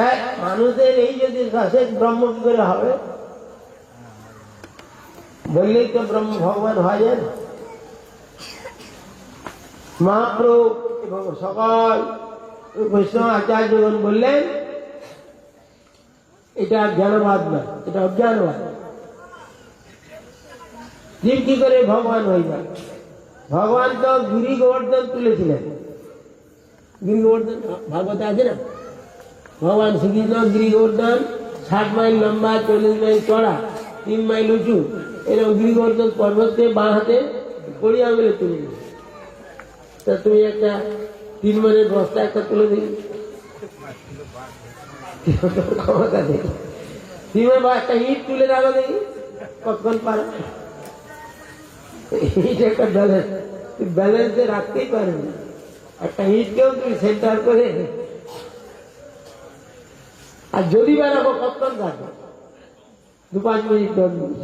তাই মানুষের এই যদি শেষ ব্রহ্ম কি করে হবে, বললেই তো ব্রহ্ম ভগবান হয় যায় না। মহাপ্রভু এবং সকল বৈষ্ণব আচার্যগণ বললেন, এটা জ্ঞানবাদ না এটা অজ্ঞানবাদ। জীব কি করে ভগবান হইবে ভগবান তো গিরি গোবর্ধন তুলেছিলেন। গিরি গোবর্ধন ভাগবতে আছে না? ভগবান শ্রীকৃষ্ণ গিরি গোবর্ধন ষাট মাইল লম্বা, চল্লিশ মাইল চড়া তিন মাইল উঁচু, এরকম গিরি গোবর্ধন পর্বতকে বাঁ হাতে কড়ি আঙুলে তুলে দিল। তা তুমি একটা তিন মাইলের বস্তা একটা তুলে দিই ক্ষমতা নেই। তিন বা একটা ইট তুলে রাখো দেখি, কতক্ষণ পারো ইট একটা ব্যালেন্স ব্যালেন্সে রাখতেই পারবে না। একটা ইটকেও তুমি সেন্টার করে আর যদি বা রাখো কতক্ষণ রাখো দু পাঁচ মিনিট, দশ মিনিট।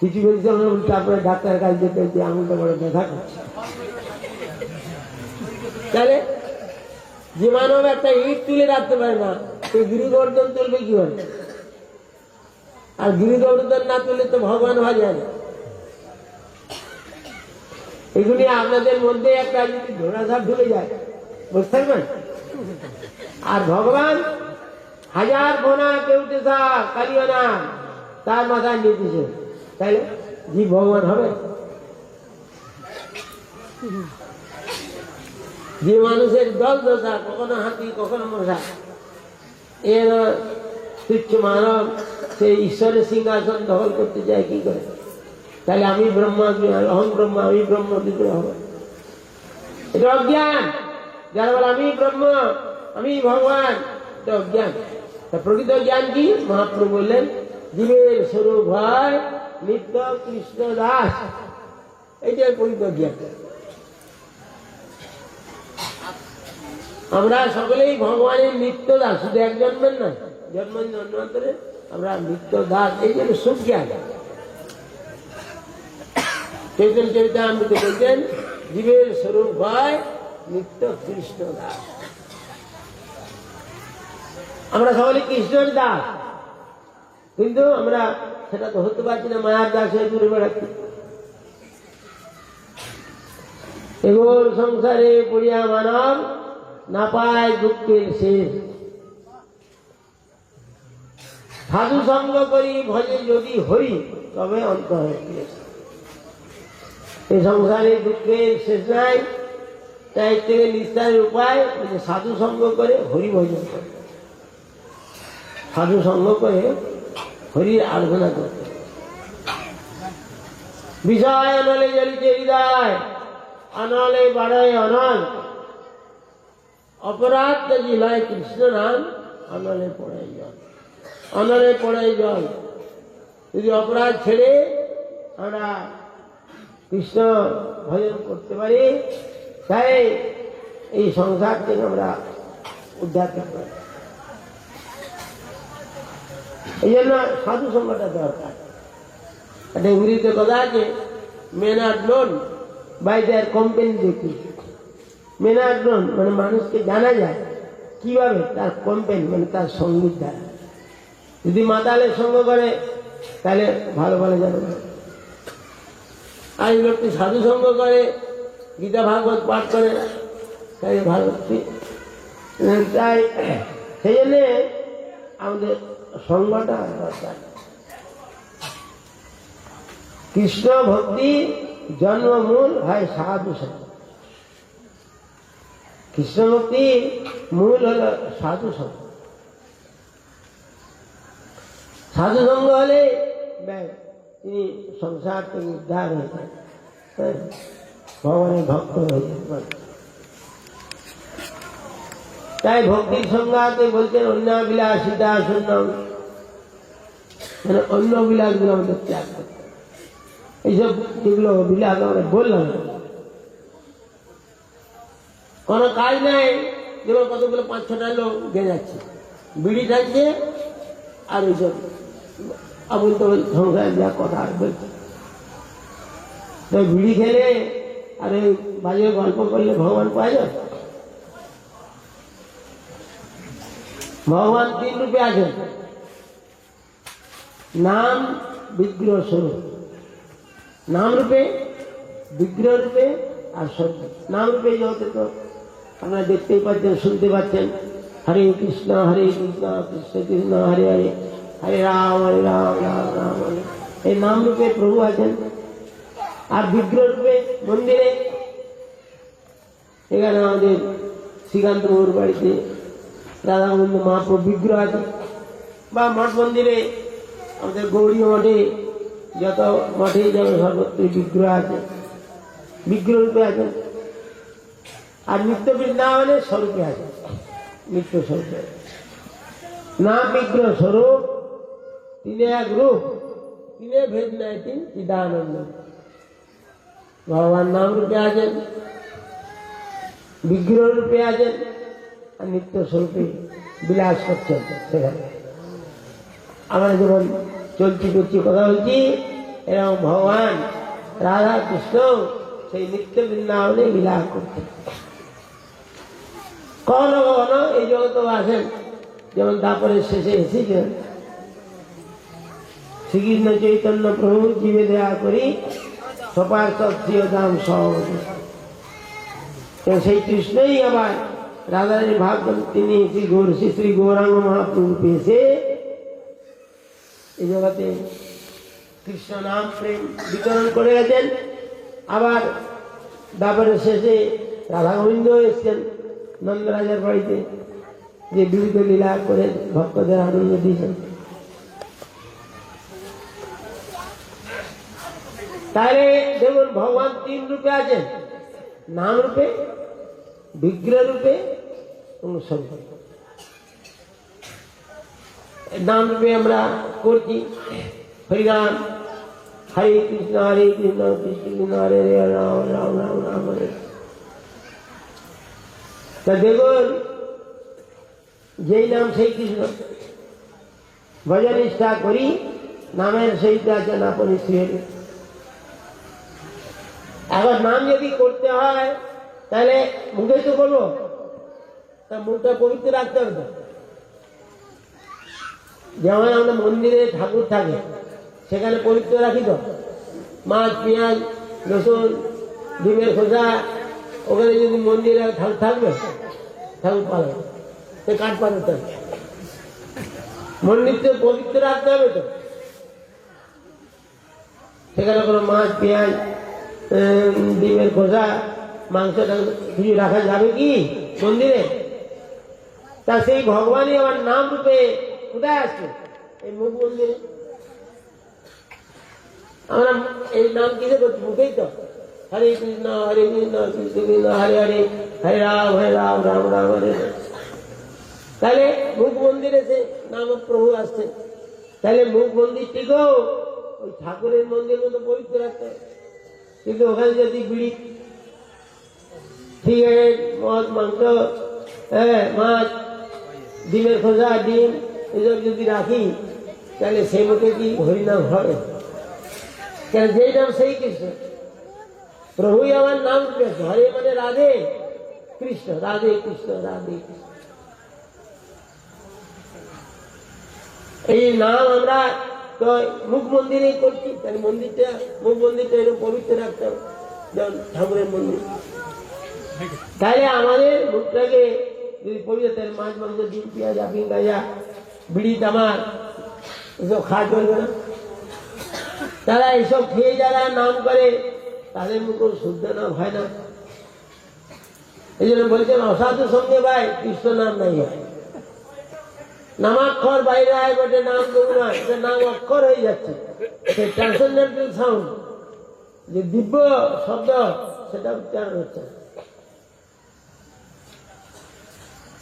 কিছু বলছে আমরা তারপরে ডাক্তার কাছে যেতে হচ্ছে আঙুলটা বড় ব্যথা করছে। তাহলে যে মানব একটা ইট তুলে রাখতে পারে না, সে গিরিগর্ধন তুলবে কি হবে আর গিরিগর্ধন না তুলে তো ভগবান যায় না এগুলি আপনাদের মধ্যে একটা যদি ধরাধার ঢুকে যায়, বুঝতে পারবেন? আর ভগবান হাজার গোনা কেউটে সা কালিও না তার মাথায় নির্দেশে তাইলে জীব ভগবান হবে? যে মানুষের দল দশা, কখনো হাতি, কখনো মশা এর তুচ্ছ মানব, সে ঈশ্বরের সিংহাসন দখল করতে চায় কি করে? তাহলে আমি ব্রহ্মা অহম ব্রহ্ম, আমি ব্রহ্ম, কি করে হবে? এটা অজ্ঞান। যারা বলে, আমি ব্রহ্ম, আমি ভগবান এটা অজ্ঞান। প্রকৃত জ্ঞান কি মহাপ্রভু বললেন, জীবের স্বরূপ হয় নিত্য কৃষ্ণ দাস। এইটাই প্রকৃত জ্ঞান। আমরা সকলেই ভগবানের নিত্য দাস, শুধু এক জন্মের না জন্ম জন্মান্তরে আমরা নিত্য দাস, এই জন্য সুখ জ্ঞান। চৈতন্য চরিতামৃত বলছেন, জীবের স্বরূপ হয় নিত্য কৃষ্ণ দাস। আমরা সকলে কৃষ্ণের দাস। কিন্তু আমরা সেটা তো হতে পারছি না, মায়ার দাস হয়ে ঘুরে বেড়াচ্ছি। এগোর সংসারে পড়িয়া মানব না পায় দুঃখের শেষ। সাধু সঙ্গ করি, ভজে যদি হই, তবে অন্তর ক্লেশ এই সংসারে দুঃখের শেষ নাই, তাই থেকে নিস্তারের উপায় সাধু সঙ্গ করে হরি ভজন করে। সাধু সঙ্গ করে হরির আরাধনা করতে। বিষয় অনলে জলিতে হৃদয় অনলে বাড়ায় অনল। অপরাধ যদি লয় কৃষ্ণ নাম, অনলে পড়াই জল। অনলে পড়াই জল। যদি অপরাধ ছেড়ে আমরা কৃষ্ণ ভজন করতে পারি, তাই এই সংসার থেকে আমরা উদ্ধার করতে পারি। এই জন্য সাধু সঙ্গটা দরকার। একটা ইংরেজিতে কথা আছে men are known by their compensative men are known মানে মানুষকে জানা যায় কীভাবে তার কম্পেন মানে তার সংগীত দ্বারা। যদি মাতালের সঙ্গ করে, তাহলে ভালো ভালো যায় আর লোকটি সাধু সঙ্গ করে, গীতা ভাগবত পাঠ করে তাই ভালো। তাই, সেই জন্যে আমাদের দরকার। কৃষ্ণ ভক্তি জন্মমূল হয় সাধু সঙ্গ কৃষ্ণ ভক্তি মূল হল সাধু সঙ্গ সাধু সঙ্গ হলে তিনি সংসার থেকে উদ্ধার হয়ে যান হ্যাঁ, ভগবানের ভক্ত হয়ে যান। তাই ভক্তির সংজ্ঞাতে বলছেন অন্য বিলাসিতা শূন্য। মানে অন্য বিলাসগুলো আমাদের ত্যাগ করতে। এইসব যেগুলো বিলাস আমরা বললাম। কোনো কাজ নাই, যেমন কতগুলো পাঁচ ছটা লোক গে যাচ্ছে। বিড়ি থাকছে, আর ওইসব আবুল তবুল সংসার যা কথা বলছে। তো বিড়ি খেলে, আর ওই বাজে গল্প করলে ভগবান পাওয়া যায়? ভগবান তিন রূপে আছেন। নাম বিগ্রহ স্বরূপ। নাম রূপে, বিগ্রহ রূপে আর স্বরূপ। নাম রূপে জগতে তো আপনারা দেখতেই পাচ্ছেন, শুনতে পাচ্ছেন। হরে কৃষ্ণ হরে কৃষ্ণ কৃষ্ণ কৃষ্ণ, হরে হরে। হরে রাম হরে রাম রাম রাম, হরে। এই নাম রূপে প্রভু আছেন। আর বিগ্রহ রূপে মন্দিরে। এখানে আমাদের শ্রীকান্ত বাড়িতে রাধাগোবিন্দ মহাপ্রভু বিগ্রহ আছে বা মঠ মন্দিরে আমাদের গৌরী মঠে যত মঠে যেমন সর্বত্রই বিগ্রহ আছে, বিগ্রহ রূপে আছে। আর নিত্য বৃন্দাবনে স্বরূপে আছে, নিত্য স্বরূপে। না বিগ্রহ স্বরূপ, তিনি এক রূপ, তিনি ভেদ নাই, তিনি চিদানন্দ। ভগবান নাম রূপে আছেন, বিগ্রহ রূপে আছেন নিত্য স্বরূপে বিলাস করছেন সেখানে। আমরা যেমন চলছি করছি, কথা বলছি, এরকম ভগবান রাধা কৃষ্ণ সেই নিত্য বৃন্দাবনে বিলাস করছেন। কখনো কখনো এই জগতে আসেন, যেমন তারপরে শেষে এসেছেন। শ্রীকৃষ্ণ চৈতন্য প্রভু জীবে দেয়া করি সপার তত্ত্বীয় দাম তো সেই কৃষ্ণই আবার রাধারানী ভাবছেন তিনি শ্রী গৌর, শ্রী শ্রী গৌরাঙ্গ মহাপ্রভু পেয়েছে। এই জগতে কৃষ্ণ নাম প্রেম বিতরণ করে গেছেন। আবার তারপরে শেষে রাধা গোবিন্দ এসছেন নন্দরাজার বাড়িতে, যে বিবিধ লীলা করে ভক্তদের আনন্দ দিয়েছেন। তাহলে দেখুন, ভগবান তিন রূপে আছেন। নাম রূপে বিগ্রহ রূপে এবং স্বরূপ নাম রূপে আমরা করছি হরিরাম হরে কৃষ্ণ হরে কৃষ্ণ কৃষ্ণ কৃষ্ণ হরে হরে রাম রাম রাম রাম হরে তা দেখুন যেই নাম সেই কৃষ্ণ ভজন নিষ্ঠা করি নামের সহিত আছেন আপনি শ্রীহরি এখন নাম যদি করতে হয় তাহলে মুখে তো করব মুখটা পবিত্র রাখতে হবে তো। যেমন আমরা মন্দিরে ঠাকুর থাকে, সেখানে পবিত্র রাখি তো। মাছ, পেঁয়াজ, রসুন, ডিমের খোসা, ওখানে যদি মন্দিরে ঠাকুর থাকবে, ঠাকুর পাবে। সে কাঠ পাঠাতে হবে মন্দিরকে পবিত্র রাখতে হবে তো। সেখানে কোনো মাছ, পেঁয়াজ ডিমের খোসা মাংসটা কিছু রাখা যাবে কি? মন্দিরে? তা সেই ভগবানই আমার নাম রূপে কোথায় আসছে এই মুখ মন্দিরে। আমরা এই নাম কিসে করছি মুখেই তো? হরে কৃষ্ণ হরে কৃষ্ণ কৃষ্ণ কৃষ্ণ, হরে হরে হরে রাম হরে রাম রাম রাম, হরে। তাহলে মুখ মন্দিরে সে নাম প্রভু আসছে। তাহলে মুখ মন্দিরটিকেও ওই ঠাকুরের মন্দির মতো পবিত্র রাখতে। কিন্তু ওখানে যদি বিড়ি সিগারেট মদ, মাংস হ্যাঁ মাছ, ডিমের খোসা, ডিম, এসব যদি রাখি, তাহলে সেই মুখে কি হরিনাম হবে কেন যেই নাম সেই কৃষ্ণ? প্রভুই আমার নাম কৃষ্ণ, হরে মানে রাধে কৃষ্ণ রাধে কৃষ্ণ রাধে কৃষ্ণ। এই নাম আমরা তো মুখ মন্দিরে করছি, তাহলে মন্দিরটা, মুখ মন্দিরটা এরকম পবিত্র রাখতে হবে, যেমন ঠাকুরের মন্দির। তাহলে আমাদের মুখটাকে যদি তাহলে মাছ, মাংস, ডিম, পেঁয়াজ আপিং গাজা, বিড়ি, তামাক, এসব খাওয়া চলবে না? তারা এইসব খেয়ে যারা নাম করে, তাদের মুখও শুদ্ধ নাম হয় না। এই জন্য বলছেন অসাধু সঙ্গে ভাই, কৃষ্ণ নাম নাই হয় নামাক্ষর বাইরে আয়, বটে, নাম দেবো না। এটা নাম অক্ষর হয়ে যাচ্ছে। সে ট্রান্সেন্ডেন্টাল সাউন্ড যে দিব্য শব্দ সেটা উচ্চারণ হচ্ছে না।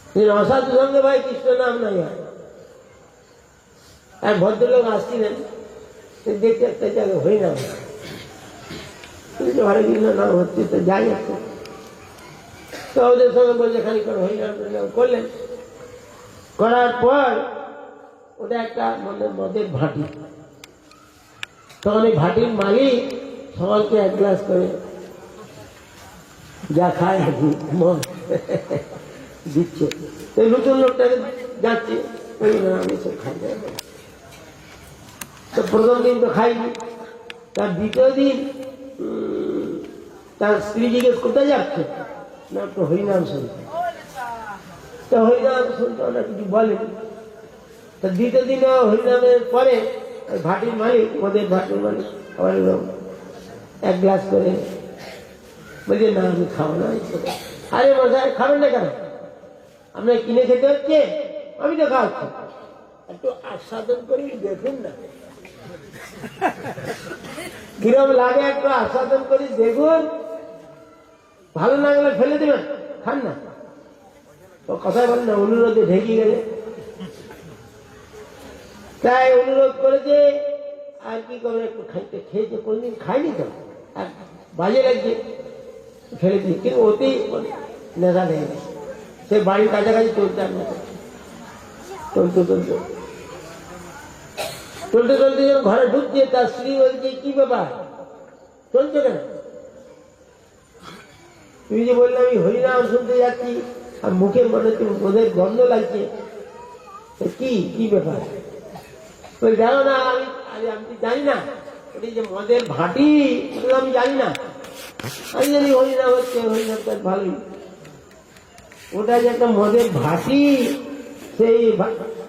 এই অসাধু সঙ্গে ভাই কৃষ্ণ নাম নাই এক ভদ্রলোক আসছিলেন দেখতে একটা জায়গায় হই না হরে কৃষ্ণ নাম হচ্ছে, তো যাই একটু তো ওদের সঙ্গে বলছে খানিক্ষণ হই নাম করলেন। করার পর ওটা একটা মানে মদের ভাটি। তখন এই ভাটির মালিক সবাইকে এক গ্লাস করে যা খায় আর কি, মদ। দিচ্ছে। এই নতুন লোকটাকে যাচ্ছে আমি সব খাই। তো প্রথম দিন তো খাইনি। তার দ্বিতীয় দিন তার স্ত্রী জিজ্ঞেস কোথায় যাচ্ছে? না, তো হরিনাম শুনতে। তো হরিনাম শুনতে ওরা কিছু বলে তা দ্বিতীয় দিনে হরিনামের পরে ভাটির মালিক, ওদের ভাটির মালিক আবার এক গ্লাস করে বলছে, না, আমি খাব না। আরে মশাই, খাবেন না কেন? আপনার কিনে খেতে হচ্ছে? আমি তো খাওয়াচ্ছি একটু আস্বাদন করি, দেখুন না। কিরম লাগে একটু আস্বাদন করি, দেখুন। ভালো না গেলে ফেলে দেবেন, খান না। ও কথাই বলেন না, অনুরোধে ঢেকে গেলে। তাই অনুরোধ করেছে আর কি করবে, একটু খাইতে খেয়েছে কোনদিন খাইনি তো, আর বাজে লাগছে, ফেলে দিই কিন্তু অতি নেশা গেছে সে বাড়ির কাছাকাছি চলতে চলতে চলতে। চলতে চলতে যখন ঘরে ঢুকছে তার স্ত্রী বলছে, কি ব্যাপার? চলছে কেন? তুমি যে বললে, আমি হরিনাম শুনতে যাচ্ছি, আর মুখে মনে হচ্ছে মদের গন্ধ লাগছে। কি কি ব্যাপার? বলে, জানো না, আমি আমি জানি না যে মদের ভাটি আমি জানি না। আমি জানি হরিনাম হচ্ছে হরিনাম তার ভালোই। ওটা যে একটা মদের ভাসি সেই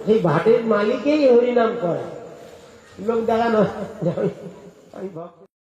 সেই ভাটের মালিকেই হরিনাম করে। লোক দেখানো আমি